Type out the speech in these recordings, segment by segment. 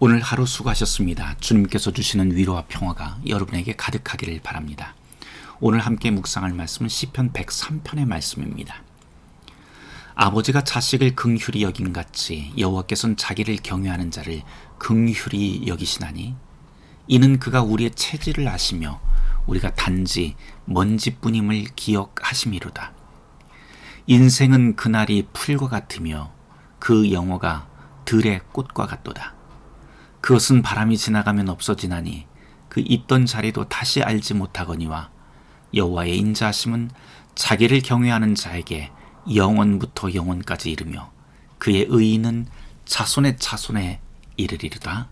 오늘 하루 수고하셨습니다. 주님께서 주시는 위로와 평화가 여러분에게 가득하기를 바랍니다. 오늘 함께 묵상할 말씀은 시편 103편의 말씀입니다. 아버지가 자식을 긍휼히 여긴 같이 여호와께서는 자기를 경외하는 자를 긍휼히 여기시나니 이는 그가 우리의 체질을 아시며 우리가 단지 먼지뿐임을 기억하심이로다. 인생은 그날이 풀과 같으며 그 영어가 들의 꽃과 같도다. 그것은 바람이 지나가면 없어지나니 그 있던 자리도 다시 알지 못하거니와 여호와의 인자하심은 자기를 경외하는 자에게 영원부터 영원까지 이르며 그의 의인은 자손의 자손에 이르리로다.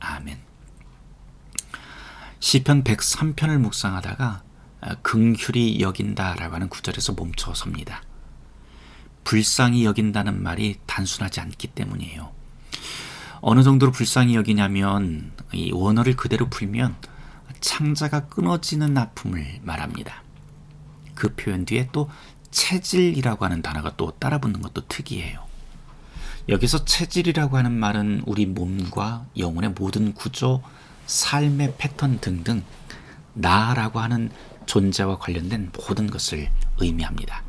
아멘. 시편 103편을 묵상하다가 긍휼히 여긴다라고 하는 구절에서 멈춰섭니다. 불쌍히 여긴다는 말이 단순하지 않기 때문이에요. 어느 정도로 불쌍히 여기냐면 이 원어를 그대로 풀면 창자가 끊어지는 아픔을 말합니다. 그 표현 뒤에 또 체질이라고 하는 단어가 또 따라 붙는 것도 특이해요. 여기서 체질이라고 하는 말은 우리 몸과 영혼의 모든 구조, 삶의 패턴 등등 나라고 하는 존재와 관련된 모든 것을 의미합니다.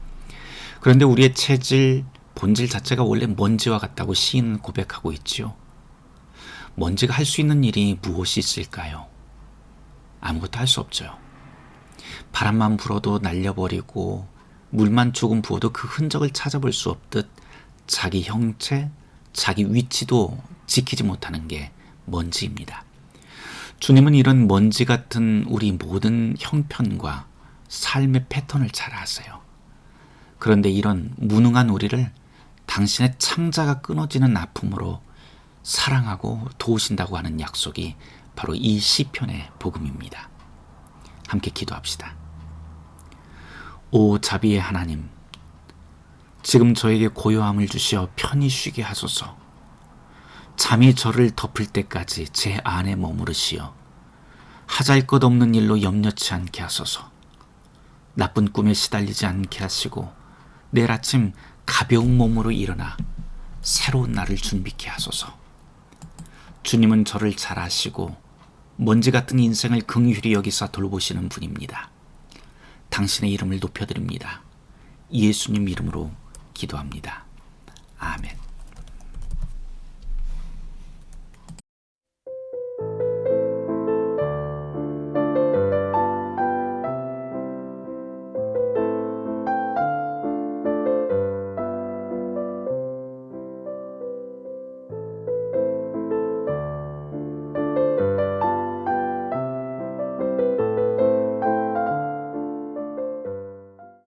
그런데 우리의 체질, 본질 자체가 원래 먼지와 같다고 시인은 고백하고 있지요. 먼지가 할 수 있는 일이 무엇이 있을까요? 아무것도 할 수 없죠. 바람만 불어도 날려버리고 물만 조금 부어도 그 흔적을 찾아볼 수 없듯 자기 형체, 자기 위치도 지키지 못하는 게 먼지입니다. 주님은 이런 먼지 같은 우리 모든 형편과 삶의 패턴을 잘 아세요. 그런데 이런 무능한 우리를 당신의 창자가 끊어지는 아픔으로 사랑하고 도우신다고 하는 약속이 바로 이 시편의 복음입니다. 함께 기도합시다. 오 자비의 하나님, 지금 저에게 고요함을 주시어 편히 쉬게 하소서. 잠이 저를 덮을 때까지 제 안에 머무르시어 하잘 것 없는 일로 염려치 않게 하소서. 나쁜 꿈에 시달리지 않게 하시고 내일 아침 가벼운 몸으로 일어나 새로운 날을 준비케 하소서. 주님은 저를 잘 아시고 먼지 같은 인생을 긍휼히 여기사 돌보시는 분입니다. 당신의 이름을 높여드립니다. 예수님 이름으로 기도합니다. 아멘.